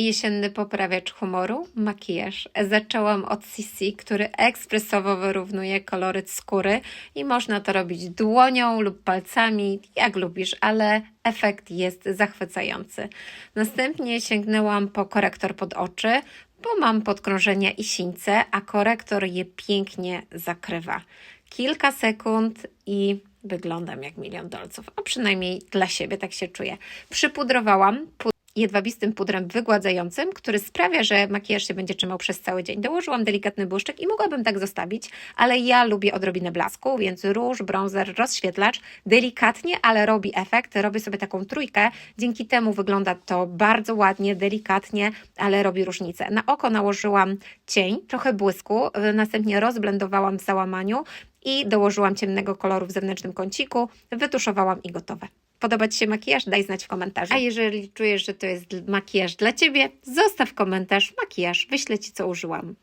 Jesienny poprawiacz humoru, makijaż. Zaczęłam od CC, który ekspresowo wyrównuje koloryt skóry i można to robić dłonią lub palcami, jak lubisz, ale efekt jest zachwycający. Następnie sięgnęłam po korektor pod oczy, bo mam podkrążenia i sińce, a korektor je pięknie zakrywa. Kilka sekund i wyglądam jak milion dolców, a przynajmniej dla siebie tak się czuję. Przypudrowałam pu- jedwabistym pudrem wygładzającym, który sprawia, że makijaż się będzie trzymał przez cały dzień. Dołożyłam delikatny błyszczyk i mogłabym tak zostawić, ale ja lubię odrobinę blasku, więc róż, bronzer, rozświetlacz delikatnie, ale robi efekt. Robię sobie taką trójkę, dzięki temu wygląda to bardzo ładnie, delikatnie, ale robi różnicę. Na oko nałożyłam cień, trochę błysku, y, następnie rozblendowałam w załamaniu i dołożyłam ciemnego koloru w zewnętrznym kąciku, wytuszowałam i gotowe. Podoba Ci się makijaż? Daj znać w komentarzu. A jeżeli czujesz, że to jest makijaż dla Ciebie, zostaw komentarz, makijaż, wyślę Ci co użyłam.